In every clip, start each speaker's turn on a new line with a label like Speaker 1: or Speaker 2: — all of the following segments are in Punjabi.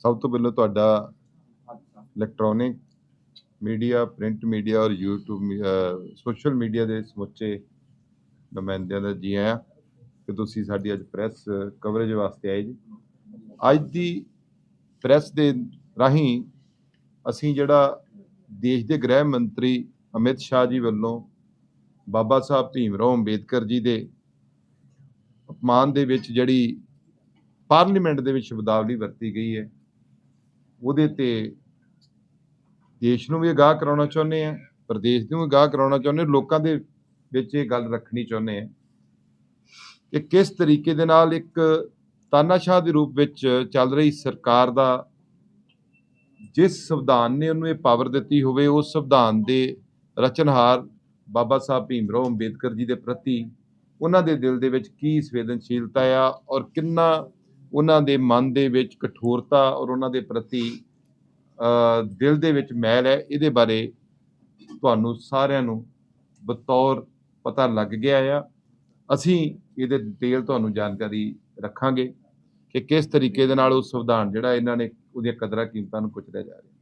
Speaker 1: ਸਭ ਤੋਂ ਪਹਿਲਾਂ ਤੁਹਾਡਾ ਇਲੈਕਟ੍ਰੋਨਿਕ ਮੀਡੀਆ ਪ੍ਰਿੰਟ ਮੀਡੀਆ ਔਰ YouTube ਸੋਸ਼ਲ ਮੀਡੀਆ ਦੇ ਸਮੁੱਚੇ ਨੁਮਾਇੰਦਿਆਂ ਦਾ ਜੀ ਆਇਆਂ ਕਿ ਤੁਸੀਂ ਸਾਡੀ ਅੱਜ ਪ੍ਰੈਸ ਕਵਰੇਜ ਵਾਸਤੇ ਆਏ ਜੀ। ਅੱਜ ਦੀ ਪ੍ਰੈਸ ਦੇ ਰਾਹੀਂ ਅਸੀਂ ਜਿਹੜਾ ਦੇਸ਼ ਦੇ ਗ੍ਰਹਿ ਮੰਤਰੀ ਅਮਿਤ ਸ਼ਾਹ ਜੀ ਵੱਲੋਂ ਬਾਬਾ ਸਾਹਿਬ ਭੀਮ ਰਾਓ ਅੰਬੇਦਕਰ ਜੀ ਦੇ ਅਪਮਾਨ ਦੇ ਵਿੱਚ ਜਿਹੜੀ ਪਾਰਲੀਮੈਂਟ ਦੇ ਵਿੱਚ ਸ਼ਬਦਾਵਲੀ ਵਰਤੀ ਗਈ ਹੈ। ਉਹਦੇ ਤੇ ਦੇਸ਼ ਨੂੰ ਵੀ ਅਗਾਹ ਕਰਾਉਣਾ ਚਾਹੁੰਦੇ ਆ, ਪ੍ਰਦੇਸ਼ ਨੂੰ ਵੀ ਅਗਾਹ ਕਰਾਉਣਾ ਚਾਹੁੰਦੇ ਲੋਕਾਂ ਦੇ ਵਿੱਚ ਇਹ ਗੱਲ ਰੱਖਣੀ ਚਾਹੁੰਦੇ ਆ ਕਿ ਕਿਸ ਤਰੀਕੇ ਦੇ ਨਾਲ ਇੱਕ ਤਾਨਾਸ਼ਾਹ ਦੇ ਰੂਪ ਵਿੱਚ ਚੱਲ ਰਹੀ ਸਰਕਾਰ ਦਾ ਜਿਸ ਸੰਵਿਧਾਨ ਨੇ ਉਹਨੂੰ ਇਹ ਪਾਵਰ ਦਿੱਤੀ ਹੋਵੇ, ਉਸ ਸੰਵਿਧਾਨ ਦੇ ਰਚਨਹਾਰ ਬਾਬਾ ਸਾਹਿਬ ਭੀਮ ਰਾਓ ਅੰਬੇਦਕਰ ਜੀ ਦੇ ਪ੍ਰਤੀ ਉਹਨਾਂ ਦੇ ਦਿਲ ਦੇ ਵਿੱਚ ਕੀ ਸੰਵੇਦਨਸ਼ੀਲਤਾ ਆ ਔਰ ਕਿੰਨਾ ਉਹਨਾਂ ਦੇ ਮਨ ਦੇ ਵਿੱਚ ਕਠੋਰਤਾ ਔਰ ਉਹਨਾਂ ਦੇ ਪ੍ਰਤੀ ਦਿਲ ਦੇ ਵਿੱਚ ਮੈਲ ਹੈ, ਇਹਦੇ ਬਾਰੇ ਤੁਹਾਨੂੰ ਸਾਰਿਆਂ ਨੂੰ ਬਤੌਰ ਪਤਾ ਲੱਗ ਗਿਆ ਆ। ਅਸੀਂ ਇਹਦੇ ਡਿਟੇਲ ਤੁਹਾਨੂੰ ਜਾਣਕਾਰੀ ਰੱਖਾਂਗੇ ਕਿ ਕਿਸ ਤਰੀਕੇ ਦੇ ਨਾਲ ਉਹ ਸੰਵਿਧਾਨ ਜਿਹੜਾ ਇਹਨਾਂ ਨੇ ਉਹਦੀਆਂ ਕਦਰਾਂ ਕੀਮਤਾਂ ਨੂੰ ਕੁਚਲਿਆ ਜਾ ਰਿਹਾ।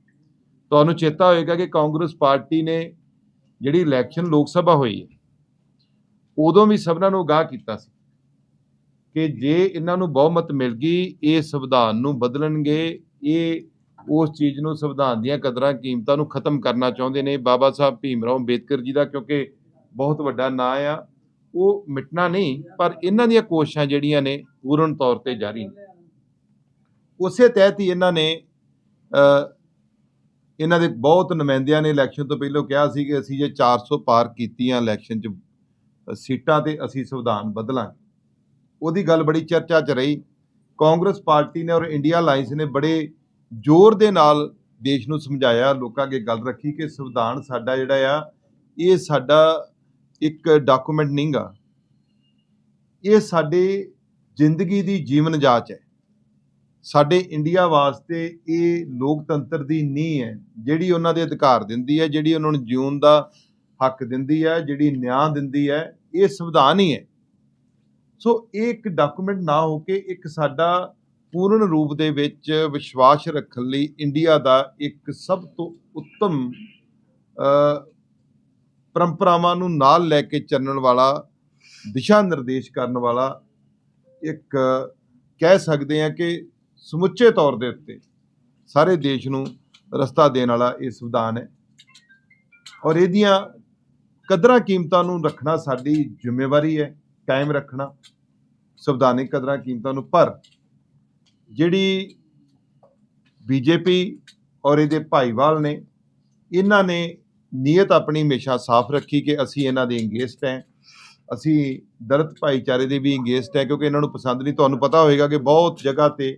Speaker 1: ਤੁਹਾਨੂੰ ਚੇਤਾ ਹੋਏਗਾ ਕਿ ਕਾਂਗਰਸ ਪਾਰਟੀ ਨੇ ਜਿਹੜੀ ਇਲੈਕਸ਼ਨ ਲੋਕ ਸਭਾ ਹੋਈ ਹੈ, ਉਦੋਂ ਵੀ ਸਭਨਾਂ ਨੂੰ ਅਗਾਹ ਕੀਤਾ ਸੀ। ਕਿ ਜੇ ਇਹਨਾਂ ਨੂੰ ਬਹੁਮਤ ਮਿਲ ਗਈ, ਇਹ ਸੰਵਿਧਾਨ ਨੂੰ ਬਦਲਣਗੇ, ਇਹ ਉਸ ਚੀਜ਼ ਨੂੰ ਸੰਵਿਧਾਨ ਦੀਆਂ ਕਦਰਾਂ ਕੀਮਤਾਂ ਨੂੰ ਖਤਮ ਕਰਨਾ ਚਾਹੁੰਦੇ ਨੇ। ਬਾਬਾ ਸਾਹਿਬ ਭੀਮ ਰਾਓ ਅੰਬੇਦਕਰ ਜੀ ਦਾ, ਕਿਉਂਕਿ ਬਹੁਤ ਵੱਡਾ ਨਾਂ ਆ, ਉਹ ਮਿਟਣਾ ਨਹੀਂ, ਪਰ ਇਹਨਾਂ ਦੀਆਂ ਕੋਸ਼ਿਸ਼ਾਂ ਜਿਹੜੀਆਂ ਨੇ, ਪੂਰਨ ਤੌਰ ਤੇ ਜਾਰੀ ਨੇ। ਉਸੇ ਤਹਿਤ ਹੀ ਇਹਨਾਂ ਨੇ ਇਹਨਾਂ ਦੇ ਬਹੁਤ ਨੁਮਾਇੰਦਿਆਂ ਨੇ ਇਲੈਕਸ਼ਨ ਤੋਂ ਪਹਿਲਾਂ ਕਿਹਾ ਸੀ ਕਿ ਅਸੀਂ ਜੇ 400 ਪਾਰ ਕੀਤੀਆਂ ਇਲੈਕਸ਼ਨ 'ਚ ਸੀਟਾਂ ਤੇ ਅਸੀਂ ਸੰਵਿਧਾਨ ਬਦਲਾਂਗੇ। ਉਹਦੀ ਗੱਲ ਬੜੀ ਚਰਚਾ 'ਚ ਰਹੀ। ਕਾਂਗਰਸ ਪਾਰਟੀ ਨੇ ਔਰ ਇੰਡੀਆ ਅਲਾਈਅੰਸ ਨੇ ਬੜੇ ਜ਼ੋਰ ਦੇ ਨਾਲ ਦੇਸ਼ ਨੂੰ ਸਮਝਾਇਆ, ਲੋਕਾਂ ਅੱਗੇ ਗੱਲ ਰੱਖੀ ਕਿ ਸੰਵਿਧਾਨ ਸਾਡਾ ਜਿਹੜਾ ਆ, ਇਹ ਸਾਡਾ ਇੱਕ ਡਾਕੂਮੈਂਟ ਨਹੀਂਗਾ ਇਹ ਸਾਡੇ ਜ਼ਿੰਦਗੀ ਦੀ ਜੀਵਨ ਜਾਚ ਹੈ। ਸਾਡੇ ਇੰਡੀਆ ਵਾਸਤੇ ਇਹ ਲੋਕਤੰਤਰ ਦੀ ਨੀਂਹ ਹੈ, ਜਿਹੜੀ ਉਹਨਾਂ ਦੇ ਅਧਿਕਾਰ ਦਿੰਦੀ ਹੈ, ਜਿਹੜੀ ਉਹਨਾਂ ਨੂੰ ਜਿਉਣ ਦਾ ਹੱਕ ਦਿੰਦੀ ਹੈ, ਜਿਹੜੀ ਨਿਆਂ ਦਿੰਦੀ ਹੈ, ਇਹ ਸੰਵਿਧਾਨ ਹੀ ਹੈ। ਸੋ ਇਹ ਇੱਕ ਡਾਕੂਮੈਂਟ ਨਾ ਹੋ ਕੇ ਇੱਕ ਸਾਡਾ ਪੂਰਨ ਰੂਪ ਦੇ ਵਿੱਚ ਵਿਸ਼ਵਾਸ ਰੱਖਣ ਲਈ ਇੰਡੀਆ ਦਾ ਇੱਕ ਸਭ ਤੋਂ ਉੱਤਮ ਪਰੰਪਰਾਵਾਂ ਨੂੰ ਨਾਲ ਲੈ ਕੇ ਚੱਲਣ ਵਾਲਾ, ਦਿਸ਼ਾ ਨਿਰਦੇਸ਼ ਕਰਨ ਵਾਲਾ ਇੱਕ ਕਹਿ ਸਕਦੇ ਹਾਂ ਕਿ ਸਮੁੱਚੇ ਤੌਰ ਦੇ ਉੱਤੇ ਸਾਰੇ ਦੇਸ਼ ਨੂੰ ਰਸਤਾ ਦੇਣ ਵਾਲਾ ਇਹ ਸੰਵਿਧਾਨ ਹੈ। ਔਰ ਇਹਦੀਆਂ ਕਦਰਾਂ ਕੀਮਤਾਂ ਨੂੰ ਰੱਖਣਾ ਸਾਡੀ ਜ਼ਿੰਮੇਵਾਰੀ ਹੈ, ਕਾਇਮ ਰੱਖਣਾ। ਸੰਵਿਧਾਨਿਕ ਕਦਰਾਂ ਕੀਮਤਾਂ ਨੂੰ ਪਰ ਜਿਹੜੀ ਬੀਜੇਪੀ ਔਰ ਇਹਦੇ ਭਾਈਵਾਲ ਨੇ, ਇਹਨਾਂ ਨੇ ਨੀਅਤ ਆਪਣੀ ਹਮੇਸ਼ਾ ਸਾਫ਼ ਰੱਖੀ ਕਿ ਅਸੀਂ ਇਹਨਾਂ ਦੇ ਇੰਗੇਜਡ ਹੈ। ਅਸੀਂ ਦਲਿਤ ਭਾਈਚਾਰੇ ਦੇ ਵੀ ਇੰਗੇਜਡ ਹੈ ਕਿਉਂਕਿ ਇਹਨਾਂ ਨੂੰ ਪਸੰਦ ਨਹੀਂ। ਤੁਹਾਨੂੰ ਪਤਾ ਹੋਵੇਗਾ ਕਿ ਬਹੁਤ ਜਗ੍ਹਾ ਤੇ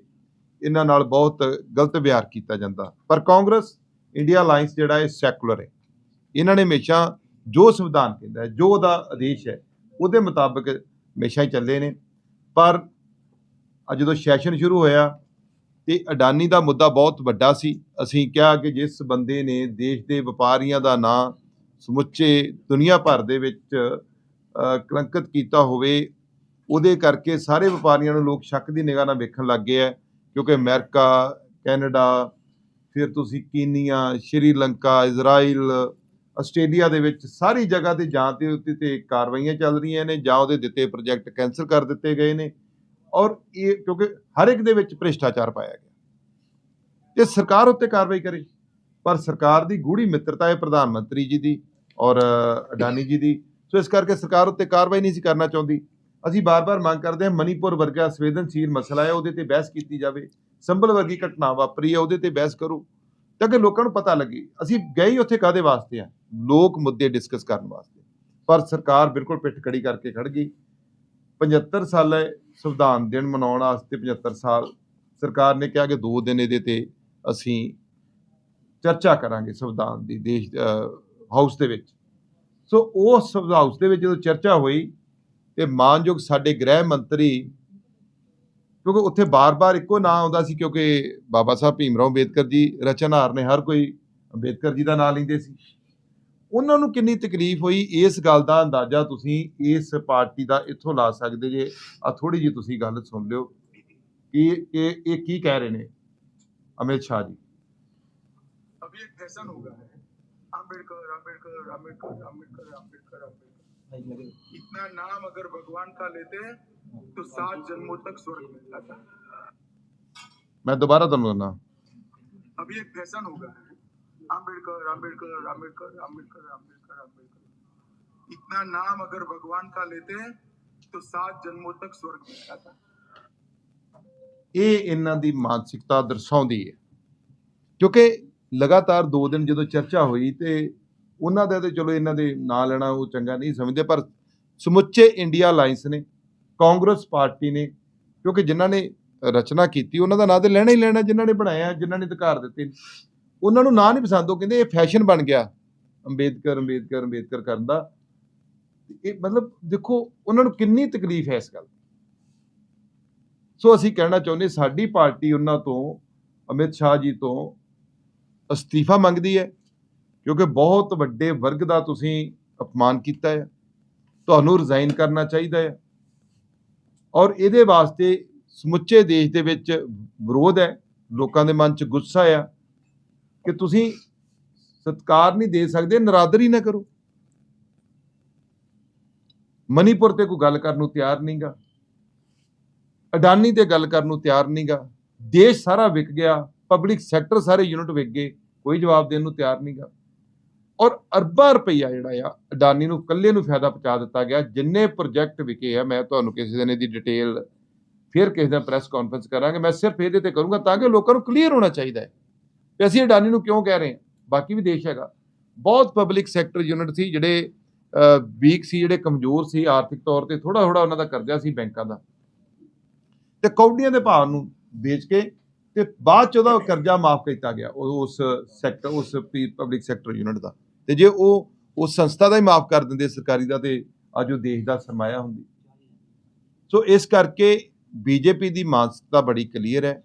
Speaker 1: ਇਹਨਾਂ ਨਾਲ ਬਹੁਤ ਗਲਤ ਵਿਹਾਰ ਕੀਤਾ ਜਾਂਦਾ। ਪਰ ਕਾਂਗਰਸ, ਇੰਡੀਆ ਅਲਾਈਅੰਸ ਜਿਹੜਾ ਇਹ ਸੈਕੂਲਰ ਹੈ। ਇਹਨਾਂ ਨੇ ਹਮੇਸ਼ਾ ਜੋ ਸੰਵਿਧਾਨ ਕਹਿੰਦਾ ਜੋ ਉਹਦਾ ਆਦੇਸ਼ ਹੈ, ਉਹਦੇ ਮੁਤਾਬਕ ਹਮੇਸ਼ਾ ਹੀ ਚੱਲੇ ਨੇ। ਪਰ ਜਦੋਂ ਸੈਸ਼ਨ ਸ਼ੁਰੂ ਹੋਇਆ ਤੇ ਅਡਾਨੀ ਦਾ ਮੁੱਦਾ ਬਹੁਤ ਵੱਡਾ ਸੀ ਅਸੀਂ ਕਿਹਾ ਕਿ ਜਿਸ ਬੰਦੇ ਨੇ ਦੇਸ਼ ਦੇ ਵਪਾਰੀਆਂ ਦਾ ਨਾਂ ਸਮੁੱਚੇ ਦੁਨੀਆ ਭਰ ਦੇ ਵਿੱਚ ਅ, ਕਲੰਕਿਤ ਕੀਤਾ ਹੋਵੇ ਉਹਦੇ ਕਰਕੇ ਸਾਰੇ ਵਪਾਰੀਆਂ ਨੂੰ ਲੋਕ ਸ਼ੱਕ ਦੀ ਨਿਗਾਹ ਨਾਲ ਵੇਖਣ ਲੱਗ ਗਏ ਹੈ ਕਿਉਂਕਿ ਅਮਰੀਕਾ ਕੈਨੇਡਾ ਫਿਰ ਤੁਸੀਂ ਕੀਨੀਆ ਸ਼੍ਰੀਲੰਕਾ ਇਜ਼ਰਾਈਲ ਆਸਟ੍ਰੇਲੀਆ ਦੇ ਵਿੱਚ ਸਾਰੀ ਜਗ੍ਹਾ ਤੇ ਜਾਂ ਤੇ ਉੱਤੇ ਤੇ ਕਾਰਵਾਈਆਂ ਚੱਲ ਰਹੀਆਂ ਨੇ ਜਾਂ ਉਹਦੇ ਦਿੱਤੇ ਪ੍ਰੋਜੈਕਟ ਕੈਨਸਲ ਕਰ ਦਿੱਤੇ ਗਏ ਨੇ ਔਰ ਇਹ ਕਿਉਂਕਿ ਹਰ ਇੱਕ ਦੇ ਵਿੱਚ ਭ੍ਰਿਸ਼ਟਾਚਾਰ ਪਾਇਆ ਗਿਆ। ਇਹ ਸਰਕਾਰ ਉੱਤੇ ਕਾਰਵਾਈ ਕਰੇ, ਪਰ ਸਰਕਾਰ ਦੀ ਗੂੜੀ ਮਿੱਤਰਤਾ ਹੈ ਪ੍ਰਧਾਨ ਮੰਤਰੀ ਜੀ ਦੀ ਔਰ ਅਡਾਨੀ ਜੀ ਦੀ, ਸੋ ਇਸ ਕਰਕੇ ਸਰਕਾਰ ਉੱਤੇ ਕਾਰਵਾਈ ਨਹੀਂ ਸੀ ਕਰਨਾ ਚਾਹੁੰਦੀ। ਅਸੀਂ ਬਾਰ-ਬਾਰ ਮੰਗ ਕਰਦੇ ਹਾਂ ਮਨੀਪੁਰ ਵਰਗਾ ਸੰਵੇਦਨਸ਼ੀਲ ਮਸਲਾ ਹੈ, ਉਹਦੇ ਤੇ ਬਹਿਸ ਕੀਤੀ ਜਾਵੇ। ਸੰਭਲ ਵਰਗੀ ਘਟਨਾ ਵਾਪਰੀ ਹੈ, ਉਹਦੇ ਤੇ ਬਹਿਸ ਕਰੋ, ਤਾਂ ਕਿ ਲੋਕਾਂ ਨੂੰ ਪਤਾ ਲੱਗੇ, ਅਸੀਂ ਗਏ ਉੱਥੇ ਕਾਦੇ ਵਾਸਤੇ ਆ ਲੋਕ ਮੁੱਦੇ ਡਿਸਕਸ ਕਰਨ ਵਾਸਤੇ। ਪਰ ਸਰਕਾਰ ਬਿਲਕੁਲ ਪਿੱਠ ਖੜੀ ਕਰਕੇ ਖੜ ਗਈ। 75 ਸਾਲ ਸੰਵਿਧਾਨ ਦਿਨ ਮਨਾਉਣ ਵਾਸਤੇ 75 ਸਾਲ ਸਰਕਾਰ ਨੇ ਕਿਹਾ ਕਿ 2 ਦਿਨ ਇਹਦੇ ਤੇ ਅਸੀਂ ਚਰਚਾ ਕਰਾਂਗੇ ਸੰਵਿਧਾਨ ਦੀ ਦੇਸ਼ ਹਾਊਸ ਦੇ ਵਿੱਚ। ਸੋ ਉਸ ਹਾਊਸ ਦੇ ਵਿੱਚ ਜਦੋਂ ਚਰਚਾ ਹੋਈ ਤੇ ਮਾਨਯੋਗ ਸਾਡੇ ਗ੍ਰਹਿ ਮੰਤਰੀ, ਕਿਉਂਕਿ ਉੱਥੇ ਬਾਰ-ਬਾਰ ਇੱਕੋ ਨਾਂ ਆਉਂਦਾ ਸੀ ਕਿਉਂਕਿ ਬਾਬਾ ਸਾਹਿਬ ਭੀਮ ਰਾਓ ਅੰਬੇਦਕਰ ਜੀ ਰਚਨਹਾਰ ਨੇ ਹਰ ਕੋਈ ਅੰਬੇਦਕਰ ਜੀ ਦਾ ਨਾਂ ਲੈਂਦੇ ਸੀ। ਉਹਨਾਂ ਨੂੰ ਕਿੰਨੀ ਤਕਲੀਫ ਹੋਈ ਇਸ ਗੱਲ ਦਾ ਅੰਦਾਜ਼ਾ ਤੁਸੀਂ ਇਸ ਪਾਰਟੀ ਦਾ ਇੱਥੋਂ ਲਾ ਸਕਦੇ ਜੇ ਆ ਥੋੜੀ ਜੀ ਤੁਸੀਂ ਗੱਲ ਸੁਣ ਲਿਓ ਕਿ ਇਹ ਇਹ ਕੀ ਕਹਿ ਰਹੇ ਨੇ ਅਮਿਤ ਸ਼ਾਹ ਜੀ
Speaker 2: अभी एक फैशन हो गया है अम्बेडकर अम्बेडकर अम्बेडकर अम्बेडकर अम्बेडकर अम्बेडकर इतना नाम अगर भगवान का लेते तो सात जन्मों तक स्वर्ग मिल जाता
Speaker 1: ਮੈਂ ਦੁਬਾਰਾ ਤੁਹਾਨੂੰ ਕਹਿੰਦਾ
Speaker 2: अभी एक फैशन हो गया है अम्बेडकर अम्बेडकर अम्बेडकर अम्बेडकर अम्बेडकर अम्बेडकर इतना नाम अगर भगवान का लेते तो सात जन्मों तक स्वर्ग मिल जाता
Speaker 1: ਇਹ ਇਹਨਾਂ ਦੀ ਮਾਨਸਿਕਤਾ ਦਰਸਾਉਂਦੀ ਹੈ ਕਿਉਂਕਿ ਲਗਾਤਾਰ 2 ਦਿਨ ਜਦੋਂ ਚਰਚਾ ਹੋਈ ਤੇ ਉਹਨਾਂ ਦਾ ਤੇ ਚਲੋ ਇਹਨਾਂ ਦੇ ਨਾਂ ਲੈਣਾ ਉਹ ਚੰਗਾ ਨਹੀਂ ਸਮਝਦੇ ਪਰ ਸਮੁੱਚੇ ਇੰਡੀਆ ਅਲਾਈਅੰਸ ਨੇ ਕਾਂਗਰਸ ਪਾਰਟੀ ਨੇ ਕਿਉਂਕਿ ਜਿਨ੍ਹਾਂ ਨੇ ਰਚਨਾ ਕੀਤੀ ਉਹਨਾਂ ਦਾ ਨਾਂ ਤੇ ਲੈਣਾ ਹੀ ਲੈਣਾ ਜਿਨ੍ਹਾਂ ਨੇ ਬਣਾਇਆ ਜਿਨ੍ਹਾਂ ਨੇ ਅਧਿਕਾਰ ਦਿੱਤੇ ਉਹਨਾਂ ਨੂੰ ਨਾਂ ਨਹੀਂ ਪਸੰਦ, ਉਹ ਕਹਿੰਦੇ ਇਹ ਫੈਸ਼ਨ ਬਣ ਗਿਆ। ਅੰਬੇਦਕਰ ਅੰਬੇਦਕਰ ਅੰਬੇਦਕਰ ਕਰਨ ਦਾ। ਇਹ ਮਤਲਬ ਦੇਖੋ, ਉਹਨਾਂ ਨੂੰ ਕਿੰਨੀ ਤਕਲੀਫ ਹੈ ਇਸ ਗੱਲ ਸੋ ਅਸੀਂ ਕਹਿਣਾ ਚਾਹੁੰਦੇ ਸਾਡੀ ਪਾਰਟੀ ਉਹਨਾਂ ਤੋਂ, ਅਮਿਤ ਸ਼ਾਹ ਜੀ ਤੋਂ ਅਸਤੀਫਾ ਮੰਗਦੀ ਹੈ, ਕਿਉਂਕਿ ਬਹੁਤ ਵੱਡੇ ਵਰਗ ਦਾ ਤੁਸੀਂ ਅਪਮਾਨ ਕੀਤਾ ਹੈ। ਤੁਹਾਨੂੰ ਰਿਜ਼ਾਈਨ ਕਰਨਾ ਚਾਹੀਦਾ ਹੈ। ਔਰ ਇਹਦੇ ਵਾਸਤੇ ਸਮੁੱਚੇ ਦੇਸ਼ ਦੇ ਵਿੱਚ ਵਿਰੋਧ ਹੈ। ਲੋਕਾਂ ਦੇ ਮਨ 'ਚ ਗੁੱਸਾ ਆ। ਕਿ ਤੁਸੀਂ ਸਤਕਾਰ ਨਹੀਂ ਦੇ ਸਕਦੇ, ਨਰਾਦਰੀ ਨਾ ਕਰੋ। ਮਨੀਪੁਰ ਤੇ ਕੋਈ ਗੱਲ ਕਰਨ ਨੂੰ ਤਿਆਰ ਨਹੀਂਗਾ ਅਡਾਨੀ ਤੇ ਗੱਲ ਕਰਨ ਨੂੰ ਤਿਆਰ ਨਹੀਂਗਾ ਦੇਸ਼ ਸਾਰਾ ਵਿਕ ਗਿਆ ਪਬਲਿਕ ਸੈਕਟਰ ਸਾਰੇ ਯੂਨਿਟ ਵਿਕ ਗਏ, ਕੋਈ ਜਵਾਬ ਦੇਣ ਨੂੰ ਤਿਆਰ ਨਹੀਂਗਾ ਔਰ ਅਰਬਾਂ ਰੁਪਈਆ ਜਿਹੜਾ ਆ, ਅਡਾਨੀ ਨੂੰ ਇਕੱਲੇ ਨੂੰ ਫਾਇਦਾ ਪਹੁੰਚਾ ਦਿੱਤਾ ਗਿਆ, ਜਿੰਨੇ ਪ੍ਰੋਜੈਕਟ ਵਿਕੇ ਆ, ਮੈਂ ਤੁਹਾਨੂੰ ਕਿਸੇ ਦਿਨ ਇਹਦੀ ਡਿਟੇਲ ਫਿਰ ਕਿਸੇ ਦਿਨ ਪ੍ਰੈਸ ਕਾਨਫਰੰਸ ਕਰਾਂਗੇ, ਮੈਂ ਸਿਰਫ ਇਹਦੇ ਤੇ ਕਰੂੰਗਾ ਤਾਂ ਕਿ ਲੋਕਾਂ ਨੂੰ ਕਲੀਅਰ ਹੋਣਾ ਚਾਹੀਦਾ ਹੈ। ਕਿ ਅਸੀਂ ਅਡਾਨੀ ਨੂੰ ਕਿਉਂ ਕਹਿ ਰਹੇ ਹਾਂ? ਬਾਕੀ ਵੀ ਦੇਸ਼ ਹੈਗਾ। ਬਹੁਤ ਪਬਲਿਕ ਸੈਕਟਰ ਯੂਨਿਟ ਸੀ ਜਿਹੜੇ ਵੀਕ ਸੀ, ਜਿਹੜੇ ਕਮਜ਼ੋਰ ਸੀ ਆਰਥਿਕ ਤੌਰ ਤੇ ਥੋੜਾ ਥੋੜਾ ਉਹਨਾਂ ਦਾ ਕਰਜ਼ਾ ਸੀ ਬੈਂਕਾਂ ਦਾ। ਤੇ ਕੌਡੀਆਂ ਦੇ ਭਾਅ ਨੂੰ ਵੇਚ ਕੇ ਤੇ ਬਾਅਦ ਚ ਉਹਦਾ ਕਰਜ਼ਾ ਮਾਫ ਕੀਤਾ ਗਿਆ ਉਹ ਉਸ ਸੈਕਟਰ ਉਸ ਪਬਲਿਕ ਸੈਕਟਰ ਯੂਨਿਟ ਦਾ। ਤੇ ਜੇ ਉਹ ਉਸ ਸੰਸਥਾ ਦਾ ਹੀ ਮਾਫ ਕਰ ਦਿੰਦੇ ਸਰਕਾਰੀ ਦਾ ਤੇ ਅੱਜ ਉਹ ਦੇਸ਼ ਦਾ ਸਰਮਾਇਆ ਹੁੰਦੀ। ਸੋ ਇਸ ਕਰਕੇ ਬੀਜੇਪੀ ਦੀ ਮਾਨਸਿਕਤਾ ਬੜੀ ਕਲੀਅਰ ਹੈ।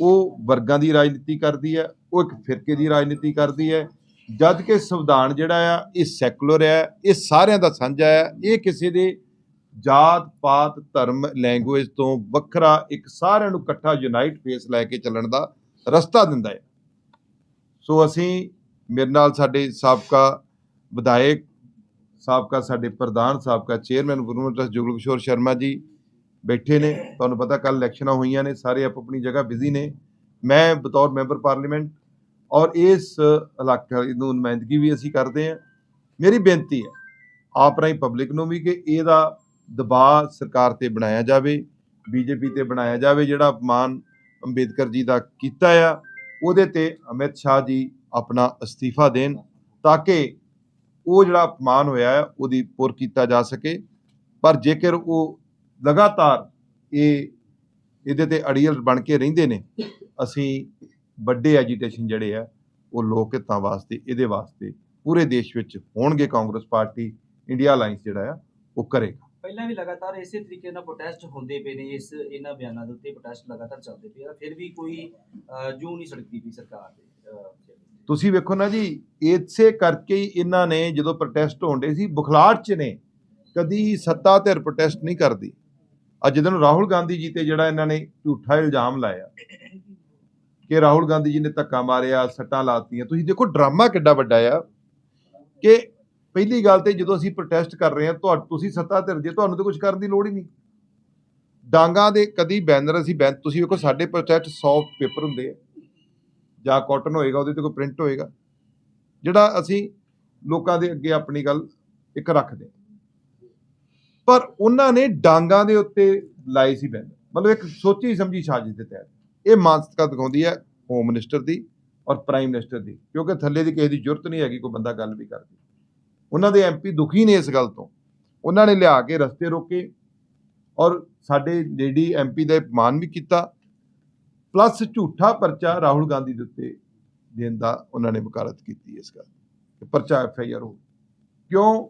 Speaker 1: ਉਹ ਵਰਗਾਂ ਦੀ ਰਾਜਨੀਤੀ ਕਰਦੀ ਹੈ, ਉਹ ਇੱਕ ਫਿਰਕੇ ਦੀ ਰਾਜਨੀਤੀ ਕਰਦੀ ਹੈ। ਜਦ ਕਿ ਸੰਵਿਧਾਨ ਜਿਹੜਾ ਆ, ਇਹ ਸੈਕੂਲਰ ਹੈ, ਇਹ ਸਾਰਿਆਂ ਦਾ ਸਾਂਝਾ ਹੈ। ਇਹ ਕਿਸੇ ਦੇ ਜਾਤ, ਪਾਤ, ਧਰਮ ਲੈਂਗੁਏਜ ਤੋਂ ਵੱਖਰਾ ਇੱਕ ਸਾਰਿਆਂ ਨੂੰ ਇਕੱਠਾ ਯੂਨਾਈਟ ਫੇਸ ਲੈ ਕੇ ਚੱਲਣ ਦਾ ਰਸਤਾ ਦਿੰਦਾ ਹੈ। ਸੋ ਅਸੀਂ ਮੇਰੇ ਨਾਲ ਸਾਡੇ ਸਾਬਕਾ ਵਿਧਾਇਕ, ਸਾਬਕਾ ਸਾਡੇ ਪ੍ਰਧਾਨ, ਸਾਬਕਾ ਚੇਅਰਮੈਨ ਗੁਰਮਤਿ ਜੁਗਲ ਕਿਸ਼ੋਰ ਸ਼ਰਮਾ ਜੀ ਬੈਠੇ ਨੇ, ਤੁਹਾਨੂੰ ਪਤਾ ਕੱਲ ਇਲੈਕਸ਼ਨਾਂ ਹੋਈਆਂ ਨੇ, ਸਾਰੇ ਆਪ ਆਪਣੀ ਜਗ੍ਹਾ ਬਿਜ਼ੀ ਨੇ। ਮੈਂ ਬਤੌਰ ਮੈਂਬਰ ਪਾਰਲੀਮੈਂਟ ਔਰ ਇਸ ਇਲਾਕੇ ਨੂੰ ਨੁਮਾਇੰਦਗੀ ਵੀ ਅਸੀਂ ਕਰਦੇ ਹਾਂ। ਮੇਰੀ ਬੇਨਤੀ ਹੈ, ਆਪ ਰਾਹੀਂ ਪਬਲਿਕ ਨੂੰ ਵੀ ਕਿ ਇਹਦਾ ਦਬਾਅ ਸਰਕਾਰ ਤੇ ਬਣਾਇਆ ਜਾਵੇ, ਬੀਜੇਪੀ ਤੇ ਬਣਾਇਆ ਜਾਵੇ, ਜਿਹੜਾ ਅਪਮਾਨ ਅੰਬੇਦਕਰ ਜੀ ਦਾ ਕੀਤਾ ਆ, ਉਹਦੇ ਤੇ ਅਮਿਤ ਸ਼ਾਹ ਜੀ ਆਪਣਾ ਅਸਤੀਫਾ ਦੇਣ ਤਾਂ ਕਿ ਉਹ ਜਿਹੜਾ ਅਪਮਾਨ ਹੋਇਆ ਹੈ ਉਹਦੀ ਪੁਰ ਕੀਤਾ ਜਾ ਸਕੇ। ਪਰ ਜੇਕਰ ਉਹ ਲਗਾਤਾਰ ਇਹ ਇਹਦੇ ਤੇ ਅੜੀਅਲ ਬਣ ਕੇ ਰਹਿੰਦੇ ਨੇ ਅਸੀਂ ਵੱਡੇ ਐਜੀਟੇਸ਼ਨ ਜਿਹੜੇ ਆ ਉਹ ਲੋਕ ਹਿੱਤਾਂ ਵਾਸਤੇ ਇਹਦੇ ਵਾਸਤੇ ਪੂਰੇ ਦੇਸ਼ ਵਿੱਚ ਹੋਣਗੇ ਕਾਂਗਰਸ ਪਾਰਟੀ ਇੰਡੀਆ ਅਲਾਈਅੰਸ ਜਿਹੜਾ ਆ ਉਹ ਕਰੇਗਾ।
Speaker 3: ਪਹਿਲਾਂ ਵੀ ਲਗਾਤਾਰ ਇਸੇ ਤਰੀਕੇ ਨਾਲ ਪ੍ਰੋਟੈਸਟ ਹੁੰਦੇ ਪਏ ਨੇ ਇਸ ਇਹਨਾਂ ਬਿਆਨਾਂ ਦੇ ਉੱਤੇ ਪ੍ਰੋਟੈਸਟ ਲਗਾਤਾਰ ਚੱਲਦੇ ਪਏ ਆ ਫਿਰ ਵੀ ਕੋਈ ਜੂੰ ਨਹੀਂ ਸੜਕਦੀ ਪਈ ਸਰਕਾਰ ਦੇ
Speaker 1: ਤੁਸੀਂ ਵੇਖੋ ਨਾ ਜੀ ਇਸੇ ਕਰਕੇ ਹੀ ਇਹਨਾਂ ਨੇ ਜਦੋਂ ਪ੍ਰੋਟੈਸਟ ਹੋਣਦੇ ਸੀ ਬੁਖਲਾੜ ਚ ਨੇ ਕਦੀ ਸੱਤਾ ਧਿਰ ਪ੍ਰੋਟੈਸਟ ਨਹੀਂ ਕਰਦੀ। ਅੱਜ ਜਦੋਂ ਰਾਹੁਲ ਗਾਂਧੀ ਜੀ ਤੇ ਜਿਹੜਾ ਇਹਨਾਂ ਨੇ ਝੂਠਾ ਇਲਜ਼ਾਮ ਲਾਇਆ ਕਿ ਰਾਹੁਲ ਗਾਂਧੀ ਜੀ ਨੇ ਧੱਕਾ ਮਾਰਿਆ, ਸੱਟਾਂ ਲਾਤੀਆਂ। ਤੁਸੀਂ ਦੇਖੋ, ਡਰਾਮਾ ਕਿੱਡਾ ਵੱਡਾ ਆ ਕਿ ਪਹਿਲੀ ਗੱਲ ਤੇ ਜਦੋਂ ਅਸੀਂ ਪ੍ਰੋਟੈਸਟ ਕਰ ਰਹੇ ਹਾਂ, ਤੁਹਾ, ਤੁਸੀਂ ਸੱਤਾ ਧਿਰ ਜੇ, ਤੁਹਾਨੂੰ ਤਾਂ ਕੁਝ ਕਰਨ ਦੀ ਲੋੜ ਹੀ ਨਹੀਂ। ਡਾਂਗਾ ਦੇ ਕਦੀ ਬੈਨਰ ਅਸੀਂ ਬੈਨ, ਤੁਸੀਂ ਵੇਖੋ, ਸਾਡੇ ਪ੍ਰੋਟੈਸਟ 100 ਪੇਪਰ ਹੁੰਦੇ ਆ। ਜਾਂ ਕਾਟਨ ਹੋਏਗਾ, ਉਹਦੇ ਤੇ ਕੋਈ ਪ੍ਰਿੰਟ ਹੋਏਗਾ। ਜਿਹੜਾ ਅਸੀਂ ਲੋਕਾਂ ਦੇ ਅੱਗੇ ਆਪਣੀ ਗੱਲ ਇੱਕ ਰੱਖਦੇ ਹਾਂ। ਪਰ ਉਹਨਾਂ ਨੇ ਡਾਂਗਾਂ ਦੇ ਉੱਤੇ ਲਾਏ ਸੀ ਬੈਨ। ਮਤਲਬ ਇੱਕ ਸੋਚੀ ਸਮਝੀ ਸਾਜ਼ਿਸ਼ ਦੇ ਤਹਿਤ। ਇਹ ਮਾਨਸਿਕਤਾ ਦਿਖਾਉਂਦੀ ਹੈ ਹੋਮ ਮਿਨਿਸਟਰ ਦੀ ਔਰ ਪ੍ਰਾਈਮ ਮਿਨਿਸਟਰ ਦੀ, ਕਿਉਂਕਿ ਥੱਲੇ ਦੀ ਕਿਸੇ ਦੀ ਜ਼ਰੂਰਤ ਨਹੀਂ ਹੈਗੀ, ਕੋਈ ਬੰਦਾ ਗੱਲ ਵੀ ਕਰਦੀ। ਉਹਨਾਂ ਦੇ ਐਮਪੀ ਦੁਖੀ ਨੇ ਇਸ ਗੱਲ ਤੋਂ। ਉਹਨਾਂ ਨੇ ਲਿਆ ਕੇ ਰਸਤੇ ਰੋਕੇ ਔਰ ਸਾਡੇ ਲੇਡੀ ਐਮਪੀ ਦਾ ਅਪਮਾਨ ਵੀ ਕੀਤਾ। ਪਲੱਸ ਝੂਠਾ ਪਰਚਾ ਰਾਹੁਲ ਗਾਂਧੀ ਦੇ ਉੱਤੇ ਦੇਣ ਦਾ ਉਹਨਾਂ ਨੇ ਵਕਾਲਤ ਕੀਤੀ ਇਸ ਗੱਲ ਦੀ। ਪਰਚਾ ਐਫ ਆਈ ਆਰ ਹੋ ਕਿਉਂ?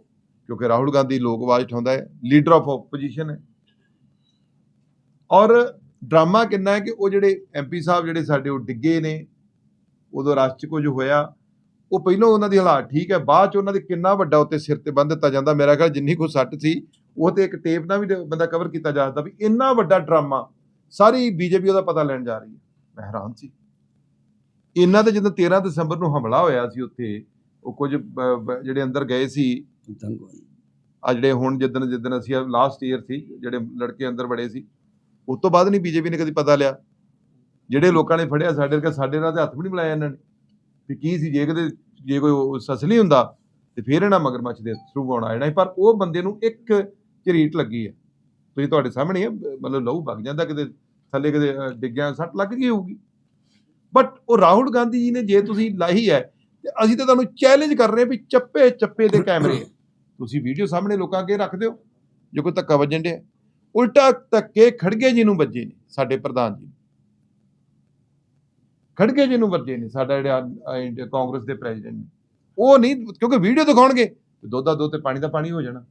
Speaker 1: ਕਿਉਂਕਿ ਰਾਹੁਲ ਗਾਂਧੀ ਲੋਕ ਆਵਾਜ਼ ਉਠਾਉਂਦਾ ਹੈ ਲੀਡਰ ਆਫ ਆਪੋਜੀਸ਼ਨ ਹੈ। ਔਰ ਡਰਾਮਾ ਕਿੰਨਾ ਹੈ ਕਿ ਉਹ ਜਿਹੜੇ ਐਮਪੀ ਸਾਹਿਬ ਜਿਹੜੇ ਸਾਡੇ ਉਹ ਡਿੱਗੇ ਨੇ, ਉਦੋਂ ਰਸ਼ 'ਚ ਕੁਝ ਹੋਇਆ, ਉਹ ਪਹਿਲਾਂ ਉਹਨਾਂ ਦੀ ਹਾਲਾਤ ਠੀਕ ਹੈ, ਬਾਅਦ ਚ ਉਹਨਾਂ ਦੇ ਕਿੰਨਾ ਵੱਡਾ ਉੱਤੇ ਸਿਰ ਤੇ ਬੰਨ ਦਿੱਤਾ ਜਾਂਦਾ। ਮੇਰਾ ਖਿਆਲ ਜਿੰਨੀ ਕੋ ਸੱਟ ਸੀ, ਉਹ ਤੇ ਇੱਕ ਟੇਪ ਨਾਲ ਵੀ ਬੰਦਾ ਕਵਰ ਕੀਤਾ ਜਾ ਸਕਦਾ ਵੀ ਇੰਨਾ ਵੱਡਾ ਡਰਾਮਾ, ਸਾਰੀ ਬੀਜੇਪੀ ਉਹਦਾ ਪਤਾ ਲੈਣ ਜਾ ਰਹੀ ਹੈ। ਮੈਂ ਹੈਰਾਨ ਸੀ। ਇਹਨਾਂ ਦੇ ਜਦੋਂ 13 ਦਸੰਬਰ ਨੂੰ ਹਮਲਾ ਹੋਇਆ ਸੀ ਉੱਥੇ, ਉਹ ਕੁਝ ਜਿਹੜੇ ਅੰਦਰ ਗਏ ਸੀ ਆ ਜਿਹੜੇ ਹੁਣ ਜਿੱਦਣ ਜਿੱਦਣ ਅਸੀਂ ਲਾਸਟ ਈਅਰ ਸੀ, ਜਿਹੜੇ ਲੜਕੇ ਅੰਦਰ ਵੜੇ ਸੀ, ਉਸ ਤੋਂ ਬਾਅਦ ਨਹੀਂ ਬੀਜੇਪੀ ਨੇ ਕਦੀ ਪਤਾ ਲਿਆ। ਜਿਹੜੇ ਲੋਕਾਂ ਨੇ ਫੜਿਆ ਸਾਡੇ ਵਰਗੇ, ਸਾਡੇ ਨਾਲ ਤੇ ਹੱਥ ਵੀ ਨਹੀਂ ਮਿਲਾਇਆ ਇਹਨਾਂ ਨੇ। ਵੀ ਕੀ ਸੀ, ਜੇ ਕਦੇ ਜੇ ਕੋਈ ਉਹ ਸਸਲੀ ਹੁੰਦਾ, ਤੇ ਫਿਰ ਇਹਨਾਂ ਮਗਰਮੱਛ ਦੇ ਥਰੂ ਆਉਣਾ ਜਾਣਾ ਸੀ। ਪਰ ਉਹ ਬੰਦੇ ਨੂੰ ਇੱਕ ਝਰੀਟ ਲੱਗੀ ਹੈ ਤੁਸੀਂ ਤੁਹਾਡੇ ਸਾਹਮਣੇ ਮਤਲਬ ਲਹੂ ਵਗ ਜਾਂਦਾ ਕਿਤੇ, ਥੱਲੇ ਕਿਤੇ ਡਿੱਗਿਆ ਸੱਟ ਲੱਗ ਗਈ ਹੋਊਗੀ। ਬਟ ਉਹ ਰਾਹੁਲ ਗਾਂਧੀ ਜੀ ਨੇ, ਜੇ ਤੁਸੀਂ ਲਾਹੀ ਹੈ, ਤੇ ਅਸੀਂ ਤਾਂ ਤੁਹਾਨੂੰ ਚੈਲੰਜ ਕਰ ਰਹੇ ਵੀ ਚੱਪੇ ਚੱਪੇ ਦੇ ਕੈਮਰੇ ਤੁਸੀਂ ਵੀਡੀਓ ਸਾਹਮਣੇ ਲੋਕਾਂ ਅੱਗੇ ਰੱਖ ਦਿਓ, ਜੋ ਕੋਈ ਧੱਕਾ ਵੱਜਣ ਡਿਆ। ਉਲਟਾ ਧੱਕੇ ਖੜਗੇ ਜੀ ਨੂੰ ਵੱਜੇ ਨੇ, ਸਾਡੇ ਪ੍ਰਧਾਨ ਜੀ। ਖੜਗੇ ਜੀ ਨੂੰ ਵੱਜੇ ਨੇ, ਸਾਡਾ ਜਿਹੜਾ ਇੰਡੀਆ ਕਾਂਗਰਸ ਦੇ ਪ੍ਰੈਜ਼ੀਡੈਂਟ ਨੇ। ਉਹ ਨਹੀਂ, ਕਿਉਂਕਿ ਵੀਡੀਓ ਦਿਖਾਉਣਗੇ, ਤੇ ਦੁੱਧ ਦਾ ਦੁੱਧ ਤੇ ਪਾਣੀ ਦਾ ਪਾਣੀ ਹੋ ਜਾਣਾ।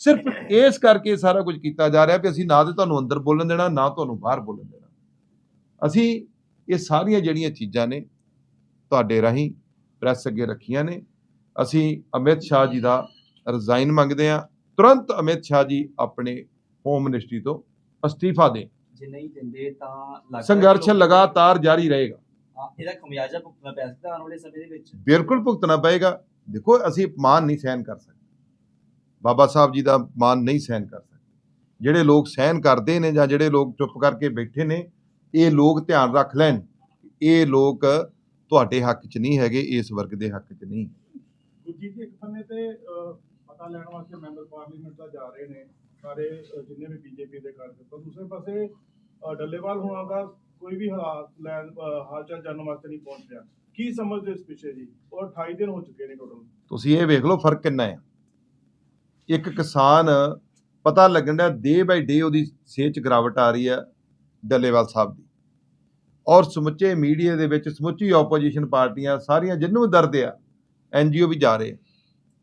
Speaker 1: ਸਿਰਫ ਇਸ ਕਰਕੇ ਸਾਰਾ ਕੁਝ ਕੀਤਾ ਜਾ ਰਿਹਾ ਵੀ ਅਸੀਂ ਨਾ ਤੇ ਤੁਹਾਨੂੰ ਅੰਦਰ ਬੋਲਣ ਦੇਣਾ, ਨਾ ਤੁਹਾਨੂੰ ਬਾਹਰ ਬੋਲਣ ਦੇਣਾ। ਅਸੀਂ ਇਹ ਸਾਰੀਆਂ ਜਿਹੜੀਆਂ ਚੀਜ਼ਾਂ ਨੇ, ਤੁਹਾਡੇ ਰਾਹੀਂ ਪ੍ਰੈਸ ਅੱਗੇ ਰੱਖੀਆਂ ਨੇ। ਅਸੀਂ ਅਮਿਤ ਸ਼ਾਹ ਜੀ ਦਾ ਰਿਜ਼ਾਈਨ ਮੰਗਦੇ ਹਾਂ। ਤੁਰੰਤ ਅਮਿਤ ਸ਼ਾਹ ਜੀ ਆਪਣੇ ਹੋਮ ਮਿਨਿਸਟਰੀ ਤੋਂ ਅਸਤੀਫਾ ਦੇ
Speaker 3: ਜੇ ਨਹੀਂ ਦਿੰਦੇ ਤਾਂ
Speaker 1: ਸੰਘਰਸ਼ ਲਗਾਤਾਰ ਜਾਰੀ ਰਹੇਗਾ।
Speaker 3: ਇਹਦਾ ਖਮਿਆਜਾ ਭੁਗਤਣਾ ਪੈ ਸਕਦਾ ਆਉਣ ਵਾਲੇ ਸਮੇਂ ਦੇ ਵਿੱਚ।
Speaker 1: ਬਿਲਕੁਲ ਭੁਗਤਣਾ ਪਏਗਾ। ਦੇਖੋ ਅਸੀਂ ਮਾਨ ਨਹੀਂ ਸਹਿਨ ਕਰ ਸਕਦੇ। ਬਾਬਾ ਸਾਹਿਬ ਜੀ ਦਾ ਮਾਨ ਨਹੀਂ ਸਹਿਨ ਕਰ ਸਕਦੇ। ਜਿਹੜੇ ਲੋਕ ਸਹਿਨ ਕਰਦੇ ਨੇ ਜਾਂ ਜਿਹੜੇ ਲੋਕ ਚੁੱਪ ਕਰਕੇ ਬੈਠੇ ਨੇ ਇਹ ਲੋਕ ਧਿਆਨ ਰੱਖ ਲੈਣ। ਇਹ ਲੋਕ ਤੁਹਾਡੇ ਹੱਕ 'ਚ ਨਹੀਂ ਹੈਗੇ ਇਸ ਵਰਗ ਦੇ ਹੱਕ 'ਚ ਨਹੀਂ।
Speaker 4: ਦੂਜੀ ਜੀ ਇੱਕ ਬੰਨੇ ਤੇ ਪਤਾ ਲੈਣ ਵਾਸਤੇ ਮੈਂਬਰ ਪਾਰਲੀਮੈਂਟ ਦਾ ਜਾ ਰਹੇ ਨੇ ਸਾਰੇ ਜਿੰਨੇ ਵੀ ਬੀਜੇਪੀ ਦੇ ਕਾਰਜਕਰਤਾ। ਦੂਸਰੇ ਪਾਸੇ ਡੱਲੇਵਾਲ ਹੋਣਾ ਦਾ ਕੋਈ ਵੀ ਹਾਲਾਤ ਲੈਣ ਅਹ, ਜਾਣਨ ਵਾਸਤੇ ਨਹੀਂ ਪਹੁੰਚ ਰਿਹਾ। ਕੀ ਸਮਝਦੇ ਇਸ ਪਿੱਛੇ ਜੀ? ਔਰ 28 ਦਿਨ ਹੋ ਚੁੱਕੇ ਨੇ ਟੋਟਲ
Speaker 1: ਤੁਸੀਂ ਇਹ ਵੇਖ ਲਓ ਫ਼ਰਕ ਕਿੰਨਾ ਹੈ ਇੱਕ ਕਿਸਾਨ ਪਤਾ ਲੱਗਣ ਦਾ ਡੇ ਬਾਈ ਡੇ ਉਹਦੀ ਸਿਹਤ 'ਚ ਗਿਰਾਵਟ ਆ ਰਹੀ ਹੈ ਡੱਲੇਵਾਲ ਸਾਹਿਬ ਦੀ। ਔਰ ਸਮੁੱਚੇ ਮੀਡੀਆ ਦੇ ਵਿੱਚ ਸਮੁੱਚੀ ਆਪੋਜੀਸ਼ਨ ਪਾਰਟੀਆਂ ਸਾਰੀਆਂ ਜਿੰਨੂੰ ਦਰਦ ਆ ਐਨਜੀਓ ਵੀ ਜਾ ਰਹੇ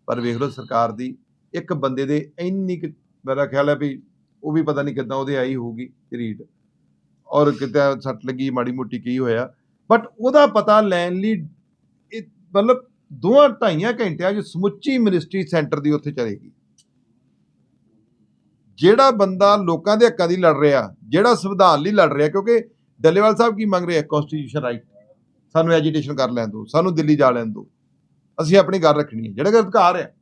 Speaker 1: ਪਰ ਵੇਖ ਲਓ ਸਰਕਾਰ ਦੀ, ਇੱਕ ਬੰਦੇ ਦੇ ਇੰਨੀ ਕੁ ਮੇਰਾ ਖਿਆਲ ਹੈ ਵੀ ਉਹ ਵੀ ਪਤਾ ਨਹੀਂ ਕਿੱਦਾਂ ਉਹਦੇ ਆਈ ਹੋਊਗੀ ਰੀਡ ਔਰ ਕਿਤੇ ਸੱਟ ਲੱਗੀ, ਮਾੜੀ ਮੋਟੀ ਕੀ ਹੋਇਆ। ਬਟ ਉਹਦਾ ਪਤਾ ਲੈਣ ਲਈ ਇਹ ਮਤਲਬ ਦੋਆਂ ਢਾਈਆਂ ਘੰਟਿਆਂ 'ਚ ਸਮੁੱਚੀ ਮਿਨਿਸਟਰੀ ਸੈਂਟਰ ਦੀ ਉੱਥੇ ਚਲੇਗੀ। ਜਿਹੜਾ ਬੰਦਾ ਲੋਕਾਂ ਦੇ ਹੱਕਾਂ ਦੀ ਲੜ ਰਿਹਾ, ਜਿਹੜਾ ਸੰਵਿਧਾਨ ਲਈ ਲੜ ਰਿਹਾ, ਕਿਉਂਕਿ ਡੱਲੇਵਾਲ ਸਾਹਿਬ ਕੀ ਮੰਗ ਰਿਹਾ ਆ? ਕਨਸਟੀਟਿਊਸ਼ਨ ਰਾਈਟ ਸਾਨੂੰ ਐਜੀਟੇਸ਼ਨ ਕਰ ਲੈਣ ਦਿਓ, ਸਾਨੂੰ ਦਿੱਲੀ ਜਾ ਲੈਣ ਦਿਓ। ਅਸੀਂ ਆਪਣੀ ਗੱਲ ਰੱਖਣੀ ਹੈ, ਜਿਹੜਾ ਕਿ ਅਧਿਕਾਰ ਹੈ।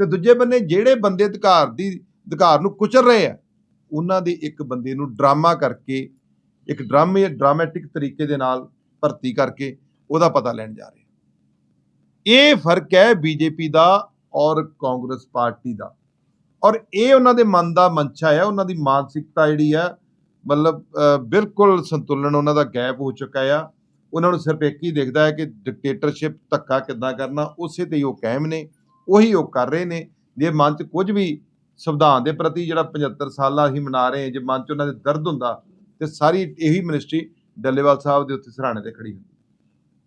Speaker 1: ਤੇ ਦੂਜੇ ਬੰਨੇ ਜਿਹੜੇ ਬੰਦੇ ਅਧਿਕਾਰ ਦੀ, ਅਧਿਕਾਰ ਨੂੰ ਕੁਚਲ ਰਹੇ ਆ, ਉਹਨਾਂ ਦੇ ਇੱਕ ਬੰਦੇ ਨੂੰ ਡਰਾਮਾ ਕਰਕੇ, ਇੱਕ ਡਰਾਮੇ, ਡਰਾਮੈਟਿਕ ਤਰੀਕੇ ਦੇ ਨਾਲ ਭਰਤੀ ਕਰਕੇ ਉਹਦਾ ਪਤਾ ਲੈਣ ਜਾ ਰਹੇ ਇਹ ਫ਼ਰਕ ਹੈ ਬੀਜੇਪੀ ਦਾ ਔਰ ਕਾਂਗਰਸ ਪਾਰਟੀ ਦਾ। ਔਰ ਇਹ ਉਹਨਾਂ ਦੇ ਮਨ ਦਾ ਮਨਸ਼ਾ ਹੈ, ਉਹਨਾਂ ਦੀ ਮਾਨਸਿਕਤਾ ਜਿਹੜੀ ਹੈ ਮਤਲਬ ਬਿਲਕੁਲ ਸੰਤੁਲਨ ਉਹਨਾਂ ਦਾ ਗੈਪ ਹੋ ਚੁੱਕਾ ਆ। ਉਹਨਾਂ ਨੂੰ ਸਿਰਫ ਇੱਕ ਹੀ ਦਿਖਦਾ ਹੈ ਕਿ ਡਿਕਟੇਟਰਸ਼ਿਪ ਧੱਕਾ ਕਿੱਦਾਂ ਕਰਨਾ ਉਸੇ ਤੇ ਉਹ ਕਾਇਮ ਨੇ ਉਹੀ ਉਹ ਕਰ ਰਹੇ ਨੇ। ਜੇ ਮਨ 'ਚ ਕੁਝ ਵੀ ਸੰਵਿਧਾਨ ਦੇ ਪ੍ਰਤੀ ਜਿਹੜਾ 75 ਸਾਲਾਂ ਅਸੀਂ ਮਨਾ ਰਹੇ ਹਾਂ ਜੇ ਮਨ 'ਚ ਉਹਨਾਂ ਦੇ ਦਰਦ ਹੁੰਦਾ ਤੇ ਸਾਰੀ ਇਹੀ ਮਿਨਿਸਟਰੀ ਡੱਲੇਵਾਲ ਸਾਹਿਬ ਦੇ ਉੱਤੇ ਸਰਾਣੇ ਤੇ ਖੜੀ ਹੁੰਦੀ।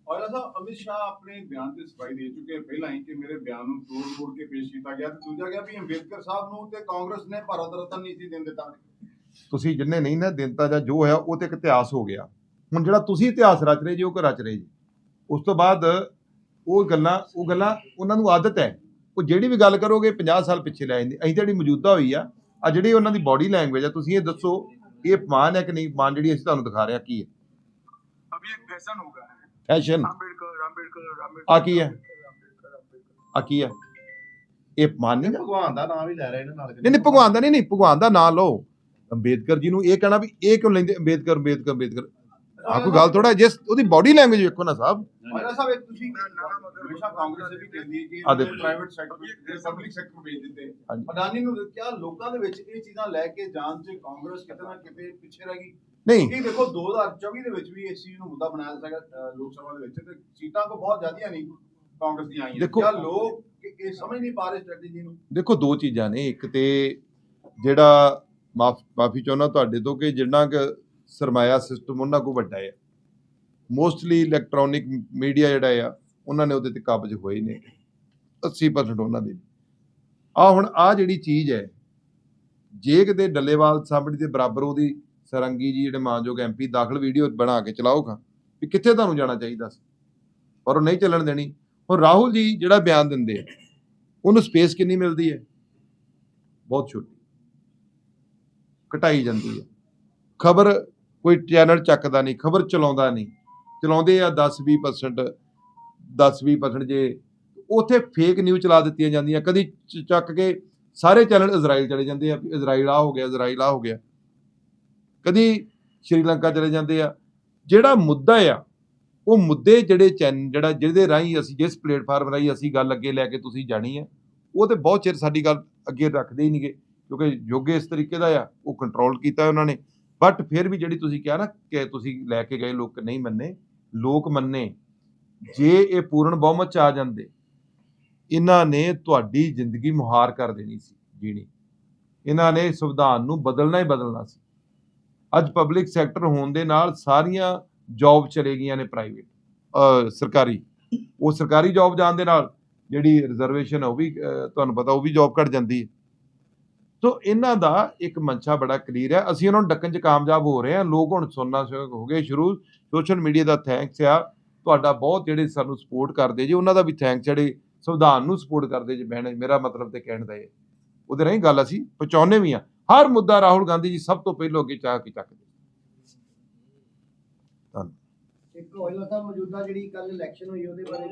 Speaker 5: ਔਰ ਸਾਹਿਬ ਅਮਿਤ ਸ਼ਾਹ ਆਪਣੇ ਬਿਆਨ ਤੇ ਸਫ਼ਾਈ ਦੇ ਚੁੱਕੇ ਪਹਿਲਾਂ ਹੀ ਕਿ ਮੇਰੇ ਬਿਆਨ ਨੂੰ ਤੋੜ ਤੋੜ ਕੇ ਪੇਸ਼ ਕੀਤਾ ਗਿਆ ਤੇ ਦੂਜਾ ਗਿਆ ਵੀ ਅੰਬੇਦਕਰ ਸਾਹਿਬ ਨੂੰ ਤੇ ਕਾਂਗਰਸ ਨੇ ਭਾਰਤ ਰਤਨ ਨਹੀਂ ਸੀ ਦੇਣ ਦਿੱਤਾ।
Speaker 1: ਤੁਸੀਂ ਜਿੰਨੇ ਨਹੀਂ ਨਾ ਦਿਨਤਾ ਜਾਂ ਜੋ ਹੋਇਆ ਉਹ ਤੇ ਇੱਕ ਇਤਿਹਾਸ ਹੋ ਗਿਆ। ਹੁਣ ਜਿਹੜਾ ਤੁਸੀਂ ਇਤਿਹਾਸ ਰਚ ਰਹੇ ਜੀ ਉਹ ਕਿ ਰਚ ਰਹੇ ਜੀ? ਉਸ ਤੋਂ ਬਾਅਦ ਉਹ ਗੱਲਾਂ ਉਹ ਗੱਲਾਂ ਉਹਨਾਂ ਨੂੰ ਆਦਤ ਹੈ। ਉਹ ਜਿਹੜੀ ਵੀ ਗੱਲ ਕਰੋਗੇ 50 ਸਾਲ ਪਿੱਛੇ ਲੈ ਜਾਂਦੇ। ਅਸੀਂ ਜਿਹੜੀ ਮੌਜੂਦਾ ਹੋਈ ਆ ਆ ਜਿਹੜੀ ਉਹਨਾਂ ਦੀ ਬਾਡੀ ਲੈਂਗੁਏਜ ਆ ਤੁਸੀਂ ਇਹ ਦੱਸੋ ਇਹ ਮਾਨ ਹੈ ਕਿ ਨਹੀਂ? ਮਾਨ ਜਿਹੜੀ ਅਸੀਂ ਤੁਹਾਨੂੰ ਦਿਖਾ ਰਿਹਾ ਕੀ ਹੈ?
Speaker 2: ਅਭੀ ਇੱਕ
Speaker 1: ਫੈਸ਼ਨ
Speaker 2: ਹੋ ਗਿਆ
Speaker 1: ਹੈ। ਫੈਸ਼ਨ ਆ
Speaker 2: ਕੀ ਹੈ?
Speaker 1: ਆ ਕੀ ਹੈ? ਇਹ ਮਾਨ ਨਹੀਂ
Speaker 4: ਭਗਵਾਨ ਦਾ ਨਾਮ ਹੀ ਲੈ ਰਹੇ ਨੇ ਨਾਲ
Speaker 1: ਨਹੀਂ ਨਹੀਂ ਭਗਵਾਨ ਦਾ ਨਹੀਂ ਨਹੀਂ ਭਗਵਾਨ ਦਾ ਨਾਮ ਲਓ। ਅੰਬੇਦਕਰ ਜੀ ਨੂੰ ਇਹ ਕਹਿਣਾ ਵੀ ਇਹ ਕਿਉਂ ਲੈਂਦੇ? ਅੰਬੇਦਕਰ ਅੰਬੇਦਕਰ ਅੰਬੇਦਕਰ ਆ ਕੋਈ ਗੱਲ ਥੋੜਾ ਜਿਸ ਉਹਦੀ ਬਾਡੀ ਲੈਂਗੁਏਜ ਵੇਖੋ ਨਾ ਸਾਹਿਬ।
Speaker 5: ਔਰ ਸਾਹਿਬ ਇੱਕ ਤੁਸੀਂ ਹਮੇਸ਼ਾ ਕਾਂਗਰਸ ਦੇ ਵੀ ਕਹਿੰਦੀ ਹੈ ਕਿ। ਪ੍ਰਾਈਵੇਟ ਸੈਕਟਰ ਪਬਲਿਕ ਸੈਕਟਰ ਵੇਚ ਦਿੱਤੇ। ਅਡਾਨੀ ਨੂੰ ਕਿਹਾ ਲੋਕਾਂ ਦੇ ਵਿੱਚ ਇਹ ਚੀਜ਼ਾਂ ਲੈ ਕੇ ਜਾਣ 'ਚ ਕਾਂਗਰਸ ਕਿਤੇ ਨਾ ਕਿਤੇ ਪਿੱਛੇ ਰਹਿ ਗਈ।
Speaker 1: ਨਹੀਂ।
Speaker 5: ਕਿਉਂਕਿ ਦੇਖੋ 2024 ਦੇ ਵਿੱਚ ਵੀ ਇਸ ਚੀਜ਼ ਨੂੰ ਮੁੱਦਾ ਬਣਾਇਆ ਸੀਗਾ ਲੋਕ ਸਭਾ ਦੇ ਵਿੱਚ। ਤੇ ਸੀਟਾਂ ਕੋ ਬਹੁਤ ਜ਼ਿਆਦੀਆਂ ਨਹੀਂ ਕਾਂਗਰਸ ਦੀਆਂ ਆਈਆਂ।
Speaker 1: ਦੇਖੋ-
Speaker 5: ਲੋਕ ਇਹ- ਇਹ ਸਮਝ ਨਹੀਂ ਪਾ ਰਹੇ ਸਟ੍ਰੈਟਜੀ ਨੂੰ?
Speaker 1: ਦੇਖੋ ਦੋ ਚੀਜ਼ਾਂ ਨੇ। ਇੱਕ ਤੇ ਜਿਹੜਾ ਮਾਫ ਮਾਫੀ ਚਾਹੁੰਦਾ ਤੁਹਾਡੇ ਤੋਂ ਕਿ ਜਿੰਨਾ ਕਿ ਸਰਮਾਇਆ ਸਿਸਟਮ ਉਹਨਾਂ ਕੋ ਵੱਡਾ ਹੈ ਮੋਸਟਲੀ ਇਲੈਕਟ੍ਰੋਨਿਕ ਮੀਡੀਆ ਜਿਹੜਾ ਆ, ਉਹਨਾਂ ਨੇ ਉਹਦੇ ਤੇ ਕਾਬਜ ਹੋਏ ਨੇ। 80% ਉਹਨਾਂ ਦੇ। ਆ ਹੁਣ ਆ ਜਿਹੜੀ ਚੀਜ਼ ਹੈ, ਜੇ ਕਿਤੇ ਡੱਲੇਵਾਲ ਸਾਹਮਣੇ ਦੇ ਬਰਾਬਰ ਉਹਦੀ ਸਰੰਗੀ ਜੀ ਜਿਹੜੇ ਮਾਨਯੋਗ ਐਮਪੀ ਦਾਖਲ ਵੀਡੀਓ ਬਣਾ ਕੇ ਚਲਾਓਗਾ, ਵੀ ਕਿੱਥੇ ਤੁਹਾਨੂੰ ਜਾਣਾ ਚਾਹੀਦਾ ਸੀ? ਪਰ ਉਹ ਨਹੀਂ ਚੱਲਣ ਦੇਣੀ। ਹੁਣ ਰਾਹੁਲ ਜੀ ਜਿਹੜਾ ਬਿਆਨ ਦਿੰਦੇ ਆ, ਉਹਨੂੰ ਸਪੇਸ ਕਿੰਨੀ ਮਿਲਦੀ ਹੈ? ਬਹੁਤ ਛੋਟੀ। ਘਟਾਈ ਜਾਂਦੀ ਹੈ। ਖਬਰ ਕੋਈ ਚੈਨਲ ਚੱਕਦਾ ਨਹੀਂ, ਖਬਰ ਚਲਾਉਂਦਾ ਨਹੀਂ। ਚਲਾਉਂਦੇ ਆ 10-20% 10-20% ਜੇ। ਉਥੇ ਫੇਕ ਨਿਊਜ਼ ਚਲਾ ਦਿੱਤੀਆਂ ਜਾਂਦੀਆਂ। ਕਦੀ ਚੱਕ ਕੇ ਸਾਰੇ ਚੈਨਲ ਇਜ਼ਰਾਈਲ ਚਲੇ ਜਾਂਦੇ ਆ, ਵੀ ਇਜ਼ਰਾਈਲ ਆ ਹੋ ਗਿਆ, ਇਜ਼ਰਾਈਲ ਆ ਹੋ ਗਿਆ। ਕਦੀ ਸ਼੍ਰੀਲੰਕਾ ਚਲੇ ਜਾਂਦੇ ਆ। ਜਿਹੜਾ ਮੁੱਦਾ ਆ, ਉਹ ਮੁੱਦੇ ਜਿਹੜੇ ਚੈਨ, ਜਿਹੜਾ ਜਿਹਦੇ ਰਾਹੀਂ ਅਸੀਂ, ਜਿਸ ਪਲੇਟਫਾਰਮ ਰਾਹੀਂ ਅਸੀਂ ਗੱਲ ਅੱਗੇ ਲੈ ਕੇ ਤੁਸੀਂ ਜਾਣੀ ਹੈ ਉਹ ਤੇ ਬਹੁਤ ਚਿਰ ਸਾਡੀ ਗੱਲ ਅੱਗੇ ਰੱਖਦੇ ਹੀ ਨਹੀਂਗੇ। ਕਿਉਂਕਿ ਯੋਗੇ ਇਸ ਤਰੀਕੇ ਦਾ ਆ, ਉਹ ਕੰਟਰੋਲ ਕੀਤਾ ਉਹਨਾਂ ਨੇ। ਬਟ ਫਿਰ ਵੀ ਜਿਹੜੀ ਤੁਸੀਂ ਕਿਹਾ ਨਾ ਕਿ ਤੁਸੀਂ ਲੈ ਕੇ ਗਏ, ਲੋਕ ਨਹੀਂ ਮੰਨੇ, ਲੋਕ ਮੰਨੇ। ਜੇ ਇਹ ਪੂਰਨ ਬਹੁਮਤ ਚ ਆ ਜਾਂਦੇ, ਇਹਨਾਂ ਨੇ ਤੁਹਾਡੀ ਜ਼ਿੰਦਗੀ ਮੁਹਾਰ ਕਰ ਦੇਣੀ ਸੀ ਜੀਣੀ। ਇਹਨਾਂ ਨੇ ਸੰਵਿਧਾਨ ਨੂੰ ਬਦਲਣਾ ਹੀ ਬਦਲਣਾ ਸੀ। ਅੱਜ ਪਬਲਿਕ ਸੈਕਟਰ ਹੋਣ ਦੇ ਨਾਲ ਸਾਰੀਆਂ ਜੌਬ ਚਲੇ ਗਈਆਂ ਨੇ ਪ੍ਰਾਈਵੇਟ ਸਰਕਾਰੀ। ਉਹ ਸਰਕਾਰੀ ਜੌਬ ਜਾਣ ਦੇ ਨਾਲ ਜਿਹੜੀ ਰਿਜ਼ਰਵੇਸ਼ਨ ਉਹ ਵੀ ਤੁਹਾਨੂੰ ਪਤਾ ਉਹ ਵੀ ਜੌਬ ਘਟ ਜਾਂਦੀ ਹੈ। ਸੋ ਇਹਨਾਂ ਦਾ ਇੱਕ ਮਨਸ਼ਾ ਬੜਾ ਕਲੀਅਰ ਹੈ। ਅਸੀਂ ਉਹਨਾਂ ਨੂੰ ਡੱਕਣ 'ਚ ਕਾਮਯਾਬ ਹੋ ਰਹੇ ਹਾਂ। ਲੋਕ ਹੁਣ ਸੁਣਨਾ ਸ਼ੁਰੂ ਹੋ ਗਏ ਸ਼ੁਰੂ। ਸੋਸ਼ਲ ਮੀਡੀਆ ਦਾ ਥੈਂਕਸ ਆ। ਤੁਹਾਡਾ ਬਹੁਤ ਜਿਹੜੇ ਸਾਨੂੰ ਸਪੋਰਟ ਕਰਦੇ ਜੀ, ਉਹਨਾਂ ਦਾ ਵੀ ਥੈਂਕਸ ਜਿਹੜੇ ਸੰਵਿਧਾਨ ਨੂੰ ਸਪੋਰਟ ਕਰਦੇ ਜੀ ਮੈਂ ਮੇਰਾ ਮਤਲਬ ਤੇ ਕਹਿਣ ਦਾ ਇਹ। ਉਹਦੇ ਰਾਹੀਂ ਗੱਲ ਅਸੀਂ ਪਹੁੰਚਾਉਂਦੇ ਵੀ ਹਾਂ ਹਰ ਮੁੱਦਾ ਰਾਹੁਲ ਗਾਂਧੀ ਜੀ ਸਭ ਤੋਂ ਪਹਿਲਾਂ ਅੱਗੇ ਚਾਹ ਕੇ ਚੱਕਦੇ
Speaker 6: ਇੱਕ ਹੋਇਲਾ ਸਾਹਿਬ ਮੌਜੂਦਾ ਜਿਹੜੀ ਕੱਲ ਇਲੈਕਸ਼ਨ ਹੋਈ, ਉਹਦੇ ਬਾਰੇ